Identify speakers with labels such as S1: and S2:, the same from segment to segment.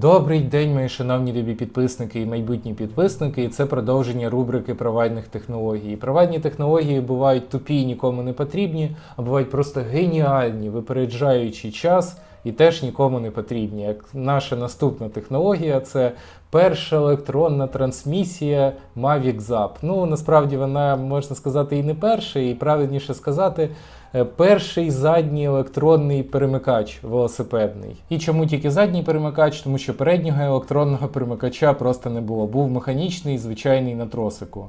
S1: Добрий день, мої шановні любі підписники і майбутні підписники. І це продовження рубрики провайдних технологій. Провайдні технології бувають тупі нікому не потрібні, а бувають просто геніальні, випереджаючи час і теж нікому не потрібні. Як наша наступна технологія це перша електронна трансмісія Mavic Zap. Ну насправді вона можна сказати і не перша, і правильніше сказати. е, Перший задній електронний перемикач велосипедний. І чому тільки задній перемикач? Тому що переднього електронного перемикача просто не було. Був механічний, звичайний на тросику.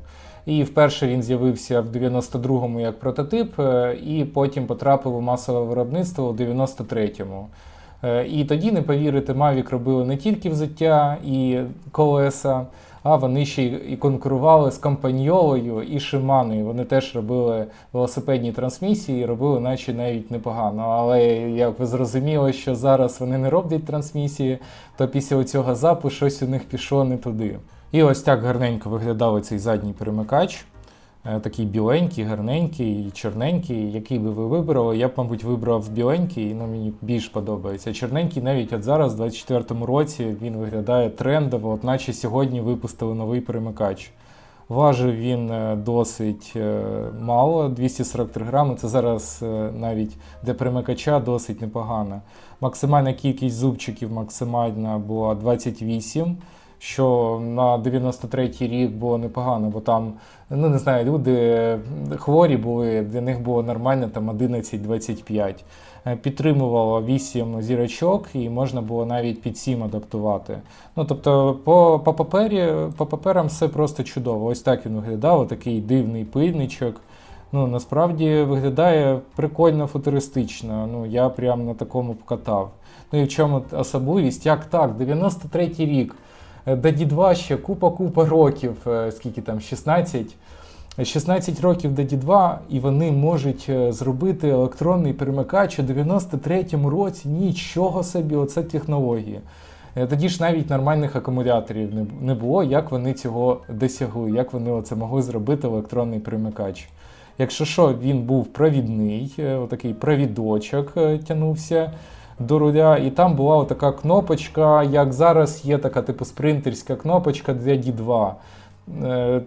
S1: І вперше він з'явився в 92-му як прототип, е, і потім потрапив у масове виробництво у 93-му. Е, І тоді, не повірите, Mavic робили не тільки взуття і колеса, а вони ще й конкурували з компаньолою і Шиманою. Вони теж робили велосипедні трансмісії, робили наче навіть непогано. Але як ви зрозуміли, що зараз вони не роблять трансмісії, то після цього запу щось у них пішло не туди. І ось так гарненько виглядав цей задній перемикач. Е, Такий біленький, гарненький, чорненький, який би ви вибрали, я б, мабуть, вибрав біленький, ну мені більш подобається. Чорненький навіть от зараз, в 24-му році, він виглядає трендово, от наче сьогодні випустили новий перемикач. Важив він е, досить е, мало, 243 грами. Це зараз навіть для перемикача досить непогано. Максимальна кількість зубчиків максимальна була 28 що на 93-й рік було непогано, бо там, ну не знаю, люди хворі були, для них було нормально там 11-25. Е, Підтримувало 8 зірочок і можна було навіть під 7 адаптувати. Ну тобто, по, по, папері, по паперам все просто чудово. Ось так він виглядав, такий дивний пильничок. Ну, насправді виглядає прикольно футуристично. Ну, я прям на такому покатав. Ну і в чому особливість? Як так? 93-й рік. Е, До Ді-2 ще купа-купа років, е, скільки там, 16. 16 років до Ді-2, і вони можуть е, зробити електронний перемикач у 93-му році. Нічого собі, оце технології. Тоді ж навіть нормальних акумуляторів не- було, як вони цього досягли, як вони оце могли зробити електронний перемикач. Якщо що, він був провідний, отакий провідочок тянувся до руля, і там була така кнопочка, як зараз є така типу спринтерська кнопочка для D2. Е,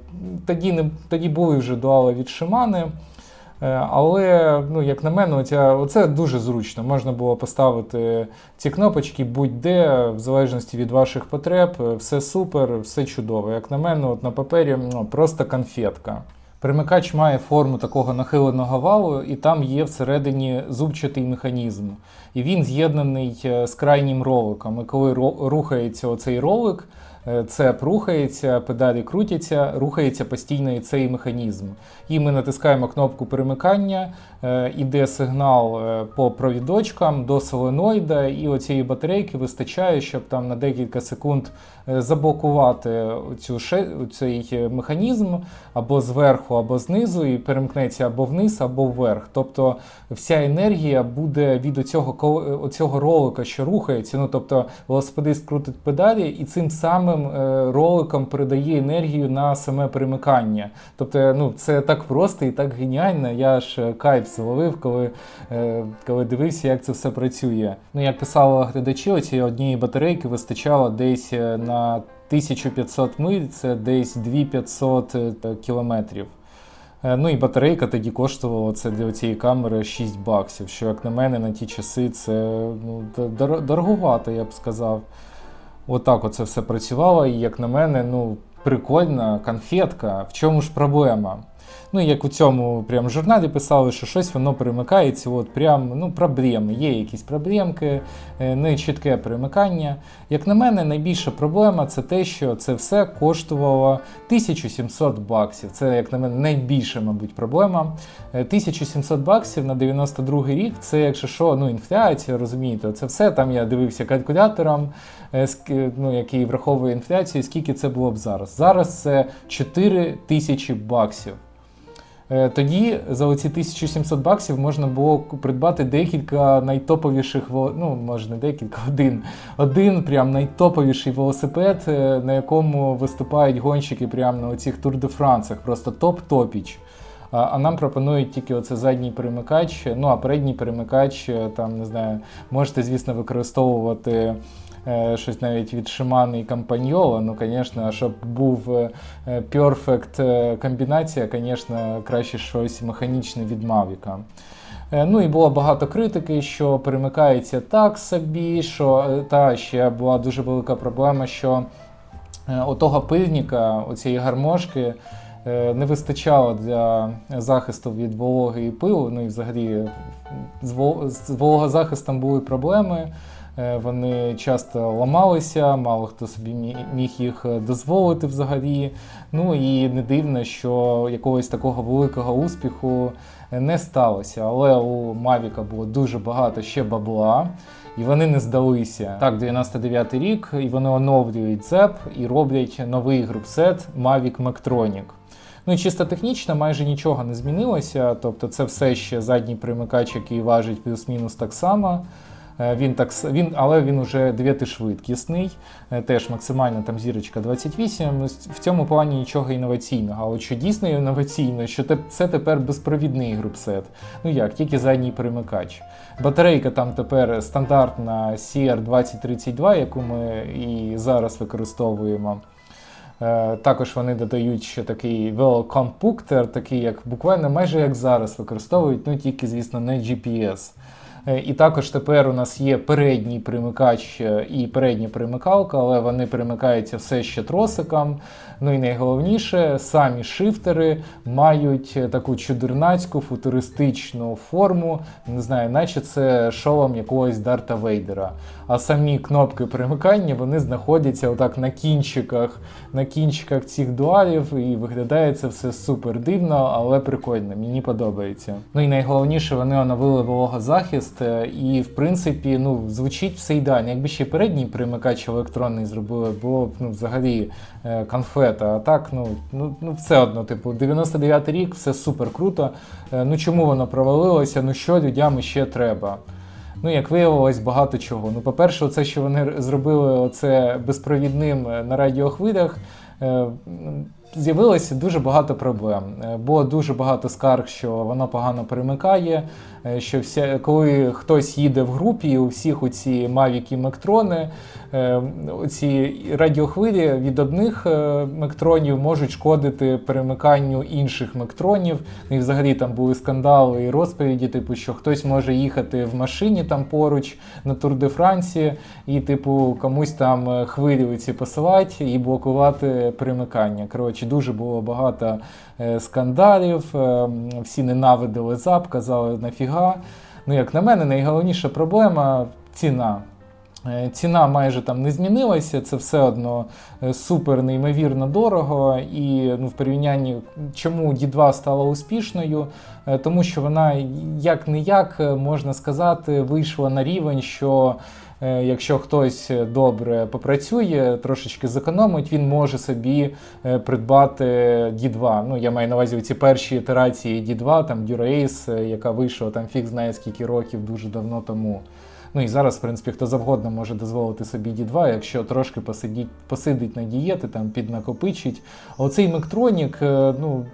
S1: Тоді, не, тоді були вже дуали від Shimano, е, але, ну, як на мене, оця, оце дуже зручно. Можна було поставити ці кнопочки будь-де, в залежності від ваших потреб. е, Все супер, все чудово. Як на мене, от на папері ну, просто конфетка. Перемикач має форму такого нахиленого валу, і там є всередині зубчатий механізм. І він з'єднаний е, з крайнім роликом. І коли рухається оцей ролик, цеп рухається, педалі крутяться, рухається постійно і цей механізм. І ми натискаємо кнопку перемикання, е, іде сигнал е, по провідочкам до соленоїда, і оцієї батарейки вистачає, щоб там на декілька секунд е, заблокувати цю цей е, механізм або зверху, або знизу, і перемкнеться або вниз, або вверх. Тобто вся енергія буде від оцього, оцього ролика, що рухається. Ну тобто велосипедист крутить педалі і цим самим е, роликом передає енергію на саме перемикання. Тобто, ну це так просто і так геніально. Я ж е, кайф зловив, коли, е, коли дивився, як це все працює. Ну як писали глядачі, цієї однієї батарейки вистачало десь на 1500 миль, це десь 2500 е, кілометрів. Ну і батарейка тоді коштувала це для цієї камери 6 баксів, що, як на мене, на ті часи це ну, д- дор- дороговато, я б сказав. Отак оце все працювало, і як на мене, ну, прикольна конфетка. В чому ж проблема? Ну, як у цьому прям журналі писали, що щось воно перемикається, от прям ну, проблеми. Є якісь проблемки, е, не чітке перемикання. Як на мене, найбільша проблема це те, що це все коштувало 1700 баксів. Це, як на мене, найбільша, мабуть, проблема. Е, 1700 баксів на 92 рік це, якщо що, ну, інфляція, розумієте, це все. Там я дивився калькулятором, е, ну, який враховує інфляцію, скільки це було б зараз. Зараз це 4 тисячі баксів. Е, Тоді за оці 1700 баксів можна було придбати декілька найтоповіших ну, може не декілька, один. Один прям найтоповіший велосипед, е, на якому виступають гонщики прямо на оцих Тур де Францах. Просто топ-топіч. А, нам пропонують тільки оце задній перемикач. Ну а передній перемикач, е, там не знаю, можете, звісно, використовувати щось навіть від Shimano і Campagnolo. Ну, звісно, щоб був е, е, е, комбінація, звісно, краще щось механічне від Mavic. Е, Ну і було багато критики, що перемикається так собі, що е, та ще була дуже велика проблема, що е, отого пильника, оцієї гармошки, е, не вистачало для захисту від вологи і пилу. Ну і взагалі з вологозахистом були проблеми. Е, Вони часто ламалися, мало хто собі міг їх е, дозволити взагалі. Ну і не дивно, що якогось такого великого успіху е, не сталося. Але у Mavic було дуже багато ще бабла, і вони не здалися. Так, 99 рік, і вони оновлюють ЦЕП і роблять новий групсет Mavic Mactronic. Ну і чисто технічно майже нічого не змінилося. Тобто це все ще задній примикач, який важить плюс-мінус так само. Е, Він так, він, але він уже 9-швидкісний, е, теж максимальна там зірочка 28. Ну, В цьому плані нічого інноваційного. А от що дійсно інноваційно, що це тепер безпровідний групсет. Ну як, тільки задній примикач. Батарейка там тепер стандартна CR2032, яку ми і зараз використовуємо. Е, Також вони додають ще такий велокомпуктор, такий як буквально майже як зараз використовують, ну тільки, звісно, не GPS. Е, І також тепер у нас є передній примикач е, і передня примикалка, але вони примикаються все ще тросиком. Ну і найголовніше, самі шифтери мають е, таку чудернацьку футуристичну форму, не знаю, наче це шолом якогось Дарта Вейдера. А самі кнопки примикання вони знаходяться отак на кінчиках, на кінчиках цих дуалів, і виглядає це все супер дивно, але прикольно. Мені подобається. Ну і найголовніше, вони оновили вологозахист, е, і в принципі, ну звучить все ідеально. Якби ще передній примикач електронний зробили, було б ну взагалі е, конфета. А так, ну, ну, ну все одно, типу, 99-й рік, все супер круто. Е, Ну чому воно провалилося? Ну що людям ще треба? Ну, як виявилось, багато чого. Ну, по-перше, це, що вони зробили оце безпровідним на радіохвилях, м, з'явилося дуже багато проблем. Е, Було дуже багато скарг, що воно погано перемикає, е, що вся, коли хтось їде в групі, у всіх оці і Мектрони, оці радіохвилі від одних мектронів можуть шкодити перемиканню інших мектронів. І взагалі там були скандали і розповіді, типу, що хтось може їхати в машині там поруч на Тур де Франції, і, типу, комусь там е, хвилі ці посилати і блокувати перемикання. Коротше, дуже було багато е, скандалів, е, всі ненавидили ЗАП, казали нафіга. Ну, як на мене, найголовніша проблема ціна. Е, Ціна майже там не змінилася, це все одно супер неймовірно дорого. І ну, в порівнянні, чому D2 стала успішною, тому що вона як не як можна сказати, вийшла на рівень, що якщо хтось добре попрацює, трошечки зекономить, він може собі е, придбати D2. Ну, я маю на увазі ці перші ітерації D2, там Dura-Ace, е, яка вийшла там фіг знає скільки років дуже давно тому. Ну і зараз, в принципі, хто завгодно може дозволити собі D2, якщо трошки посидіть, посидить на дієти, там піднакопичить. Оцей Мектронік, е, ну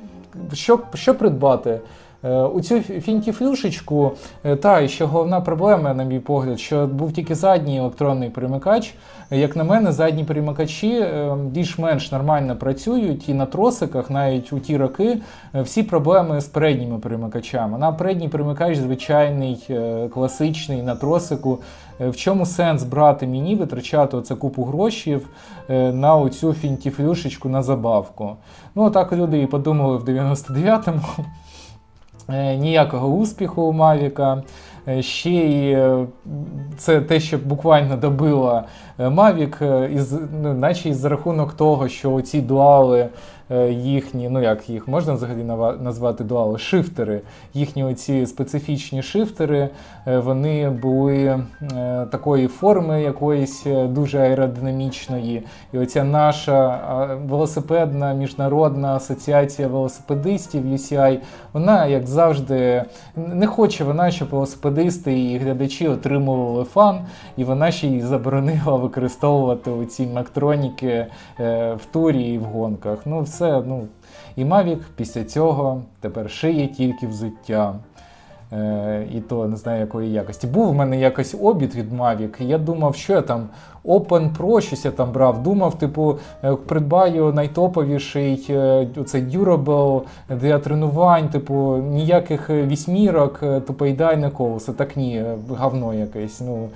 S1: що, що придбати? Е, У цю фінтіфлюшечку, е, та і ще головна проблема, на мій погляд, що був тільки задній електронний перемикач. Е, Як на мене, задні перемикачі е, більш-менш нормально працюють, і на тросиках, навіть у ті роки, всі проблеми з передніми перемикачами. На передній перемикач звичайний, класичний на тросику. В чому сенс брати мені, витрачати оце купу грошів на оцю фінтіфлюшечку на забавку? Ну, отак люди і подумали в 99-му. Е, Ніякого успіху у Мавіка. Е, Ще й е, це те, що буквально добило е, Mavic, із, ну, наче із рахунок того, що ці дуали їхні, ну як їх можна взагалі назвати дуали, шифтери, їхні оці специфічні шифтери, вони були такої форми якоїсь дуже аеродинамічної. І оця наша велосипедна міжнародна асоціація велосипедистів UCI, вона, як завжди, не хоче вона, щоб велосипедисти і глядачі отримували фан, і вона ще й заборонила використовувати ці мактроніки е, в турі і в гонках. Ну, все, ну. І Mavic після цього тепер шиє тільки взуття. Е, і то не знаю якої якості. Був в мене якось обід від Mavic, і я думав, що я там Open Pro щось я там брав. Думав, типу, е, придбаю найтоповіший е, оцей Durable для тренувань, типу, ніяких вісьмірок, е, тупо ідеальне колесо. Так ні, говно якесь. Ну,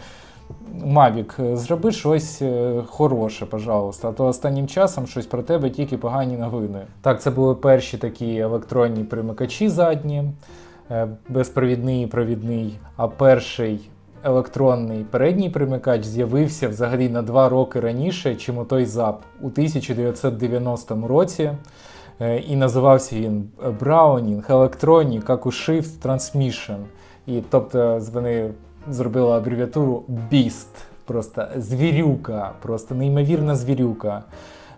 S1: е, зроби щось хороше, пожалуйста. А то останнім часом щось про тебе тільки погані новини. Так, це були перші такі електронні примикачі задні, безпровідний і провідний. А перший електронний передній примикач з'явився взагалі на два роки раніше, чим той ЗАП у 1990 році. Е, І називався він Browning Electronic Shift Transmission. І тобто вони зробили абревіатуру BEAST, просто звірюка, просто неймовірна звірюка.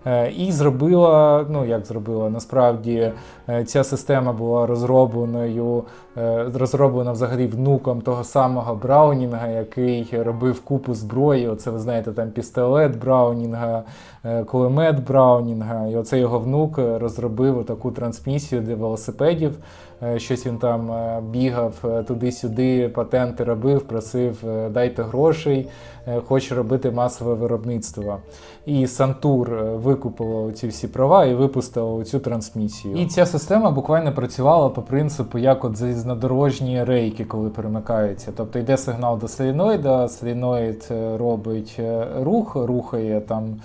S1: Е, І зробила, ну як зробила, насправді е, ця система була розробленою, е, розроблена взагалі внуком того самого Браунінга, який робив купу зброї. Оце ви знаєте, там пістолет Браунінга, кулемет Браунінга. І оце його внук розробив таку трансмісію для велосипедів. Е, Щось він там е, бігав е, туди-сюди, патенти робив, просив дайте грошей, хоче робити масове виробництво. І Сантур викупила ці всі права і випустила цю трансмісію. І ця система буквально працювала по принципу, як от знадорожні рейки, коли перемикаються. Тобто йде сигнал до соліноїда, соліноїд робить рух, рухає там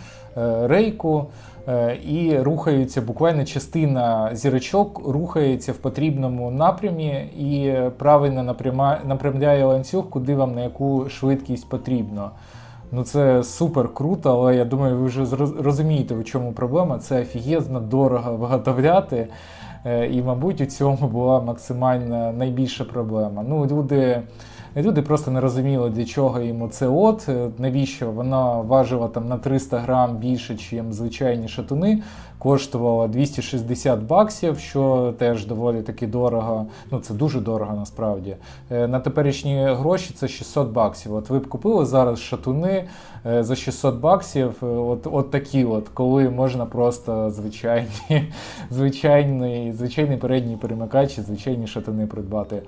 S1: рейку. Е, І рухаються буквально частина зірочок рухається в потрібному напрямі і правильно направляє ланцюг, куди вам на яку швидкість потрібно. Ну це супер круто, але я думаю, ви вже розумієте, в чому проблема. Це офігезно дорого виготовляти. Е, І, мабуть, у цьому була максимальна найбільша проблема. Ну, люди, люди просто не розуміли, для чого йому це от, е, навіщо вона важила там на 300 грам більше, ніж звичайні шатуни, коштувала 260 баксів, що теж доволі таки дорого. Ну, це дуже дорого насправді. Е, На теперішні гроші це 600 баксів. От ви б купили зараз шатуни е, за 600 баксів, е, от, от такі, от, коли можна просто звичайні, звичайний, звичайний передній перемикач і звичайні шатуни придбати.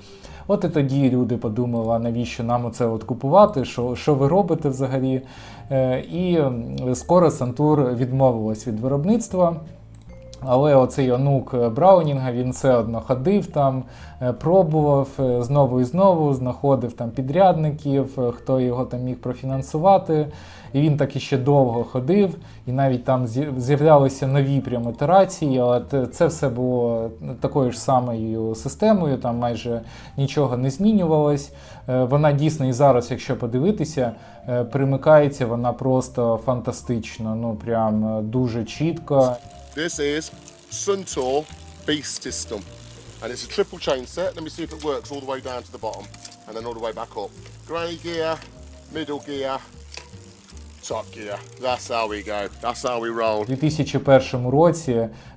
S1: От і тоді люди подумали, навіщо нам оце от купувати, що, що ви робите взагалі. Е, І скоро Сантур відмовилась від виробництва. Але оцей онук Браунінга він все одно ходив там, е, пробував е, знову і знову, знаходив там підрядників, е, хто його там міг профінансувати. І він так іще довго ходив, і навіть там з'являлися нові прям ітерації, але це все було такою ж самою системою, там майже нічого не змінювалось. Вона дійсно і зараз, якщо подивитися, примикається вона просто фантастично, ну прям дуже чітко.
S2: This is Suntour Beast System. And it's a triple chain set. Let me see if it works all the way down to the bottom and then all the way back up. Grey gear, middle gear, top gear. That's how we go. That's how we roll.
S1: У 2001 році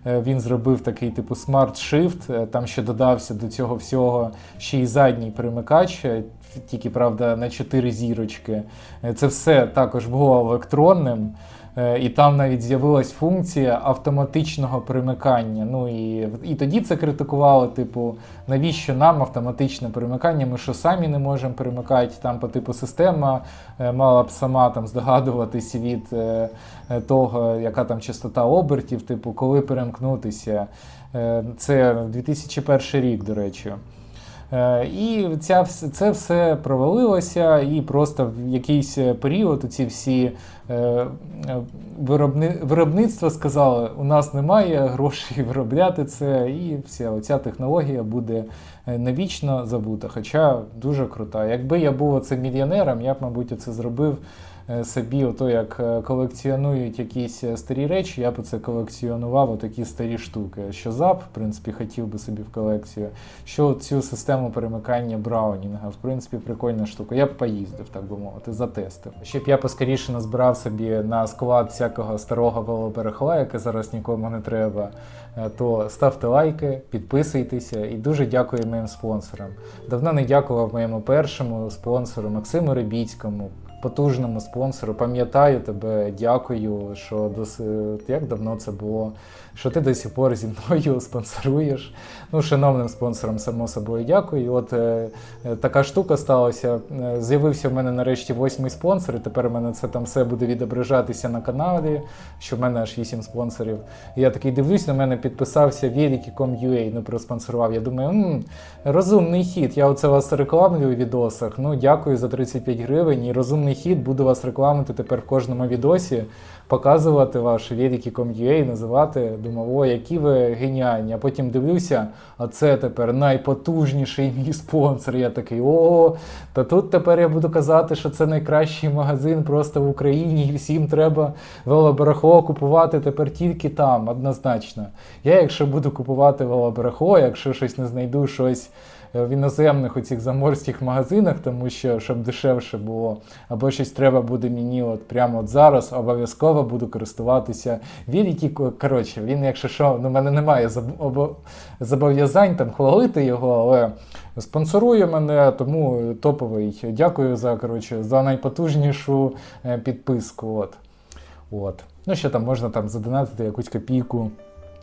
S1: е, він зробив такий типу Smart Shift. е, Там ще додався до цього всього ще й задній перемикач, е, тільки правда на 4 зірочки. Е, Це все також було електронним. Е, І там навіть з'явилась функція автоматичного примикання. Ну і, і тоді це критикували, типу, навіщо нам автоматичне примикання? Ми що самі не можемо примикати? Там по типу система е, мала б сама там здогадуватись від е, того, яка там частота обертів, типу, коли перемкнутися. Це 2001 рік, до речі. Е, І ця, це все провалилося, і просто в якийсь е, період ці всі е, виробни, виробництва сказали, у нас немає грошей виробляти це, і вся оця технологія буде навічно забута. Хоча дуже крута. Якби я був оцим мільйонером, я б, мабуть, оце зробив собі, ото як е, колекціонують якісь е, старі речі, я б це колекціонував отакі старі штуки. Що ЗАП, в принципі, хотів би собі в колекцію. Що цю систему перемикання Браунінга, в принципі, прикольна штука. Я б поїздив, так би мовити, затестив. Ще б я поскоріше назбирав собі на склад всякого старого велоперехла, яке зараз нікому не треба. Е, То ставте лайки, підписуйтеся і дуже дякую моїм спонсорам. Давно не дякував моєму першому спонсору Максиму Рибіцькому. Потужному спонсору. Пам'ятаю тебе, дякую, що досить як давно це було, що ти до сих пор зі мною спонсоруєш. Ну, шановним спонсорам, само собою, дякую. І От е, е, така штука сталася. Е, З'явився в мене нарешті восьмий спонсор, і тепер у мене це там все буде відображатися на каналі, що в мене аж вісім спонсорів. І я такий дивлюсь, на мене підписався Великий.com.ua, ну проспонсорував. Я думаю, м розумний хід. Я оце вас рекламлю у відосах. Ну, дякую за 35 гривень. І розумний хід, буду вас рекламити тепер в кожному відосі, показувати ваш Великий.com.ua, називати. Думав, о, які ви геніальні. А потім дивлюся, а це тепер найпотужніший мій спонсор. Я такий, о, та тут тепер я буду казати, що це найкращий магазин просто в Україні, і всім треба велоберехо купувати тепер тільки там, однозначно. Я, якщо буду купувати велоберехо, якщо щось не знайду щось в іноземних оцих заморських магазинах, тому що щоб дешевше було, або щось треба буде мені от прямо от зараз, обов'язково буду користуватися. Великий, ко- коротше, він, якщо що, ну, в мене немає зобов'язань там хвалити його, але спонсорує мене, тому топовий. Дякую за, коротше, за найпотужнішу е, підписку. От. От. Ну, ще там можна там задонатити якусь копійку.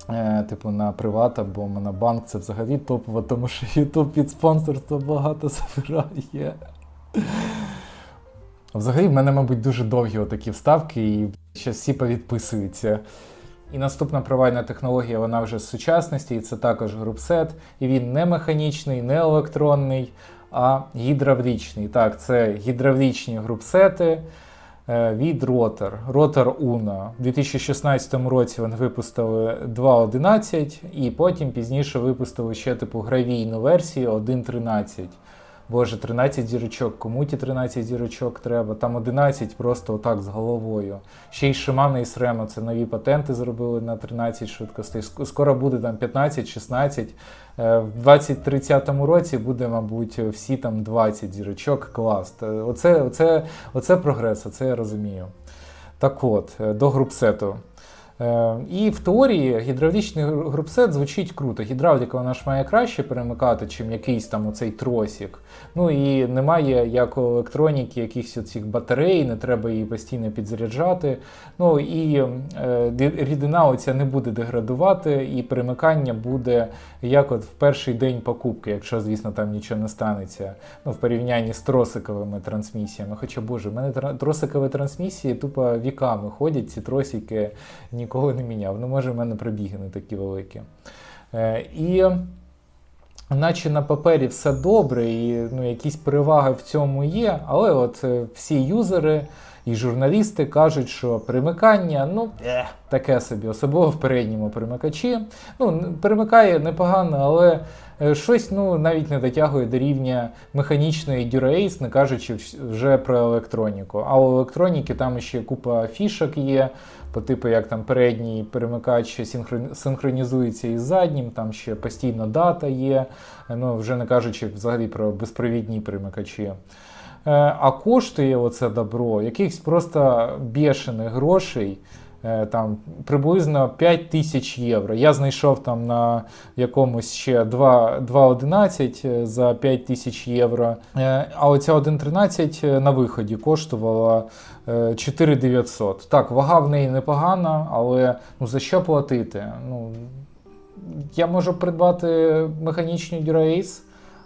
S1: Е, типу на приват або на банк це взагалі топово, тому що YouTube під спонсорство багато забирає. Взагалі, в мене, мабуть, дуже довгі отакі вставки, і ще всі повідписуються. І наступна провайна технологія, вона вже з сучасності, і це також групсет. І він не механічний, не електронний, а гідравлічний. Так, це гідравлічні групсети від Rotor. Rotor Uno. У 2016 році вони випустили 2.11 і потім пізніше випустили ще типу гравійну версію 1.13. Боже, 13 зірочок, кому ті 13 зірочок треба? Там 11 просто отак з головою. Ще й Shimano і Sremo, це нові патенти зробили на 13 швидкостей. Скоро буде там 15-16. Е, В 2030 році буде, мабуть, всі там 20 зірочок. Клас. Оце, оце, оце прогрес, оце я розумію. Так от, е, до групсету. Е, І в теорії гідравлічний групсет звучить круто. Гідравліка вона ж має краще перемикати, чим якийсь там оцей тросик. Ну і немає як у електроніки якихось оцих батарей, не треба її постійно підзаряджати. Ну і е, рідина оця не буде деградувати, і перемикання буде як от в перший день покупки, якщо, звісно, там нічого не станеться. Ну, в порівнянні з тросиковими трансмісіями. Хоча, боже, в мене тросикові трансмісії тупо віками ходять, ці тросики ніколи не міняв. Ну, може, в мене пробіги не такі великі. Е, і наче на папері все добре, і ну, якісь переваги в цьому є, але от е, всі юзери і журналісти кажуть, що перемикання, ну, е, таке собі, особливо в передньому перемикачі. Ну, перемикає непогано, але щось ну, навіть не дотягує до рівня механічної Dura-Ace, не кажучи вже про електроніку. А у електроніки там ще купа фішок є, по типу як там передній перемикач синхронізується із заднім, там ще постійно дата є, ну вже не кажучи взагалі про безпровідні перемикачі. Е, А коштує оце добро якихось просто бешених грошей. Е, Там приблизно 5 тисяч євро. Я знайшов там на якомусь ще 2 2.11 е, за 5 тисяч євро. Е, А оця 1.13 на виході коштувала е, 4900. Так, вага в неї непогана, але ну, за що платити? Ну, я можу придбати механічну Dura-Ace,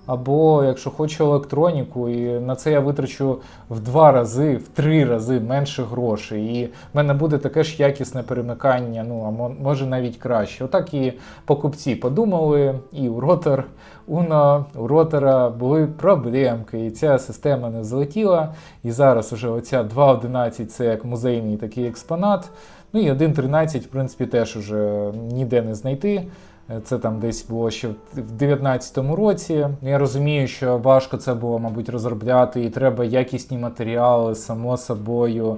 S1: або якщо хочу електроніку, і на це я витрачу в два рази, в три рази менше грошей. І в мене буде таке ж якісне перемикання, ну а може навіть краще. Отак і покупці подумали, і у ротор Уно, у ротора були проблемки, і ця система не злетіла. І зараз уже оця 2.11 це як музейний такий експонат. Ну і 1.13, в принципі, теж уже ніде не знайти. Е, Це там десь було ще в 19-му році. Я розумію, що важко це було, мабуть, розробляти, і треба якісні матеріали, само собою.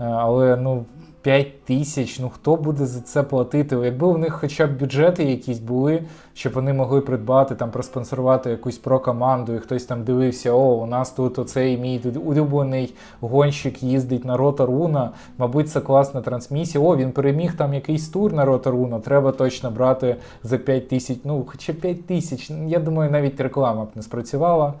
S1: Е, Але ну, 5 тисяч, ну хто буде за це платити? Якби у них хоча б бюджети якісь були, щоб вони могли придбати, там, проспонсорувати якусь про-команду, і хтось там дивився, о, у нас тут оцей мій улюблений гонщик їздить на Роторуна, мабуть, це класна трансмісія. О, він переміг там якийсь тур на Роторуна, треба точно брати за 5 тисяч. Ну, хоча 5 тисяч, я думаю, навіть реклама б не спрацювала.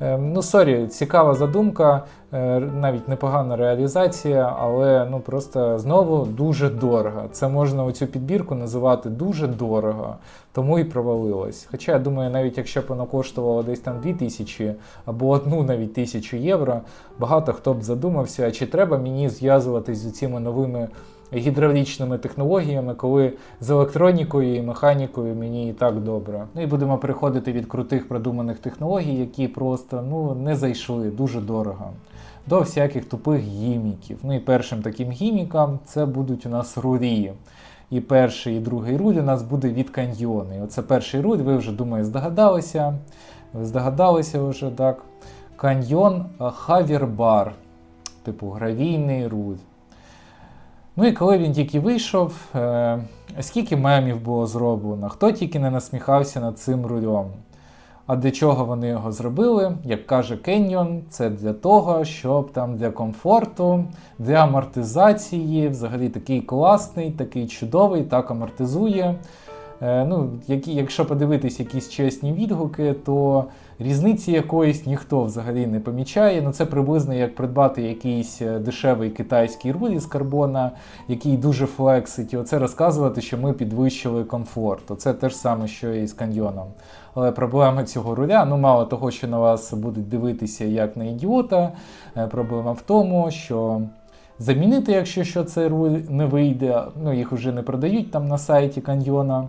S1: Ем, Ну, сорі, цікава задумка. Е, Навіть непогана реалізація, але ну просто знову дуже дорого. Це можна оцю підбірку називати дуже дорого, тому і провалилось. Хоча я думаю, навіть якщо б воно коштувало десь там 2000 або одну навіть тисячу євро, багато хто б задумався, чи треба мені зв'язуватись з цими новими гідравлічними технологіями, коли з електронікою і механікою мені і так добре. Ну і будемо переходити від крутих продуманих технологій, які просто ну не зайшли дуже дорого. До всяких тупих гіміків. Ну і першим таким гіміком це будуть у нас рурі. І перший, і другий руль у нас буде від каньйони. Оце перший руль, ви вже думаю, здогадалися. Ви здогадалися вже так. Каньйон Хавербар, типу гравійний руль. Ну і коли він тільки вийшов, е, скільки мемів було зроблено, хто тільки не насміхався над цим рулем. А для чого вони його зробили? Як каже Кеньйон, це для того, щоб там для комфорту, для амортизації, взагалі такий класний, такий чудовий, так амортизує. Е, ну, які, якщо подивитись якісь чесні відгуки, то різниці якоїсь ніхто взагалі не помічає. Ну, це приблизно як придбати якийсь е, дешевий китайський руль із карбона, який дуже флексить, і оце розказувати, що ми підвищили комфорт. Оце те ж саме, що і з каньйоном. Але проблема цього руля, ну мало того, що на вас будуть дивитися як на ідіота, е, проблема в тому, що. Замінити, якщо що цей руль не вийде, ну їх вже не продають там на сайті каньйона.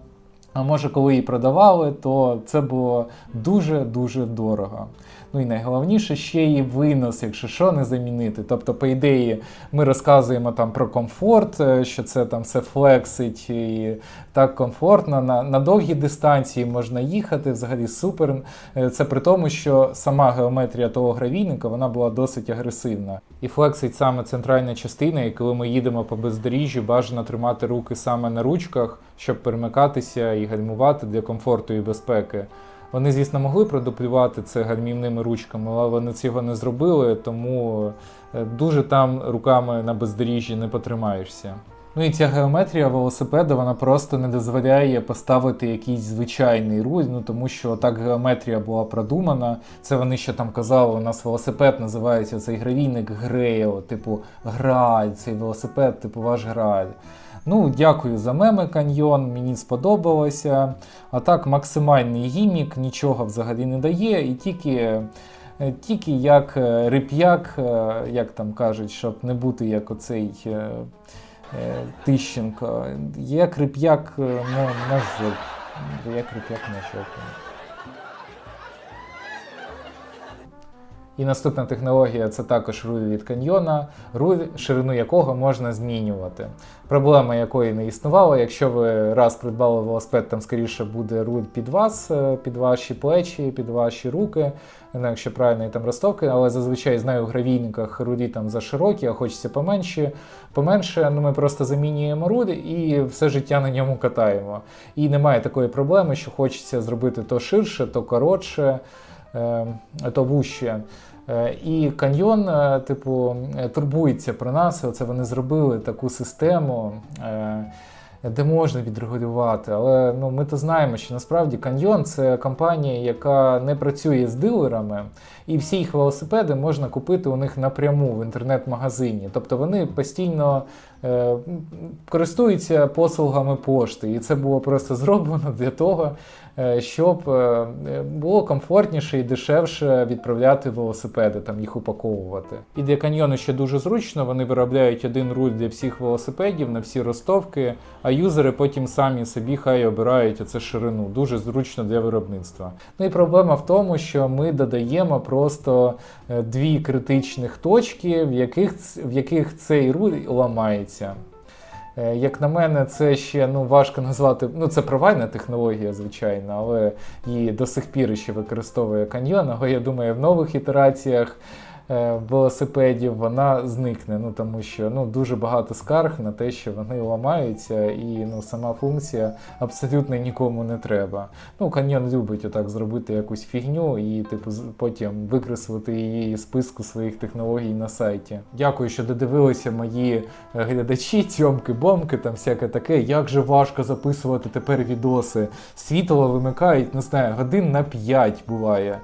S1: А може, коли її продавали, то це було дуже-дуже дорого. Ну і найголовніше ще і винос, якщо що, не замінити. Тобто, по ідеї, ми розказуємо там про комфорт, е, що це там все флексить і так комфортно. На, на довгі дистанції можна їхати, взагалі супер. Е, Це при тому, що сама геометрія того гравійника вона була досить агресивна. І флексить саме центральна частина, і коли ми їдемо по бездоріжжю, бажано тримати руки саме на ручках, щоб перемикатися і гальмувати для комфорту і безпеки. Вони, звісно, могли продуплювати це гальмівними ручками, але вони цього не зробили, тому е, дуже там руками на бездоріжжі не потримаєшся. Ну і ця геометрія велосипеда вона просто не дозволяє поставити якийсь звичайний руль, ну тому що так геометрія була продумана. Це вони ще там казали, у нас велосипед називається цей гравійник Грейл, типу Грааль, цей велосипед, типу ваш Грааль. Ну, дякую за меми каньйон, мені сподобалося. А так, максимальний гімік, нічого взагалі не дає, і тільки, е, тільки як е, реп'як, е, як там кажуть, щоб не бути як оцей е, е, Тищенко, як реп'як е, на, на жоп. Як реп'як на жопу. І наступна технологія це також руль від каньйона, руль, ширину якого можна змінювати. Проблема якої не існувала. Якщо ви раз придбали велосипед, там скоріше буде руль під вас, е, під ваші плечі, під ваші руки, не якщо правильно там розтовки, але зазвичай знаю в гравійниках рулі там заширокі, а хочеться поменші. Поменше, ну ми просто замінюємо руль і все життя на ньому катаємо. І немає такої проблеми, що хочеться зробити то ширше, то коротше то вуще. Е, І каньйон, е, типу, е, турбується про нас. Оце вони зробили таку систему, е, де можна відрегулювати. Але ну, ми то знаємо, що насправді каньйон це компанія, яка не працює з дилерами, і всі їх велосипеди можна купити у них напряму в інтернет-магазині. Тобто вони постійно е, користуються послугами пошти, і це було просто зроблено для того, е, щоб е, було комфортніше і дешевше відправляти велосипеди, там їх упаковувати. І для каньйону ще дуже зручно. Вони виробляють один руль для всіх велосипедів на всі ростовки, а юзери потім самі собі хай обирають оце ширину. Дуже зручно для виробництва. Ну і проблема в тому, що ми додаємо просто е, дві критичних точки, в яких, в яких цей руль ламається. Е, Як на мене, це ще ну, важко назвати. Ну, це провальна технологія, звичайно, але її до сих пір ще використовує каньйон. Але я думаю, в нових ітераціях велосипедів вона зникне. Ну тому що ну, дуже багато скарг на те, що вони ламаються, і ну, сама функція абсолютно нікому не треба. Ну, каньйон любить отак зробити якусь фігню і, типу, потім викреслити її з списку своїх технологій на сайті. Дякую, що додивилися мої е, глядачі, цьомки, бомки, там всяке таке. Як же важко записувати тепер відоси. Світло вимикають, не знаю, годин на 5 буває.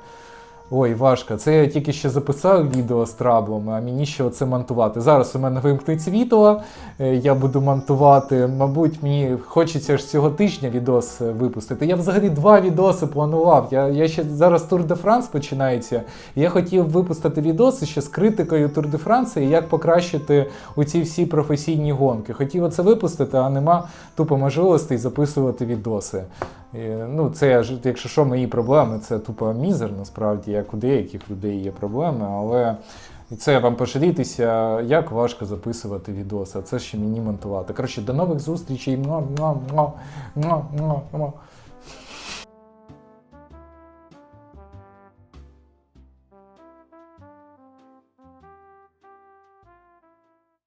S1: Ой, важко. Це я тільки ще записав відео з траблами, а мені ще оце монтувати. Зараз у мене вимкнеться відео, е, я буду монтувати. Мабуть, мені хочеться ж цього тижня відос е, випустити. Я взагалі два відоси планував. Я, я ще зараз Тур де Франс починається. Я хотів випустити відоси ще з критикою Тур де Франса і як покращити оці всі професійні гонки. Хотів оце випустити, а нема тупо можливостей записувати відоси. І, ну, це якщо що, мої проблеми, це тупо мізер, насправді, як у деяких людей є проблеми, але це вам пошарітися, як важко записувати відоси, це ще мені монтувати. Коротше, до нових зустрічей.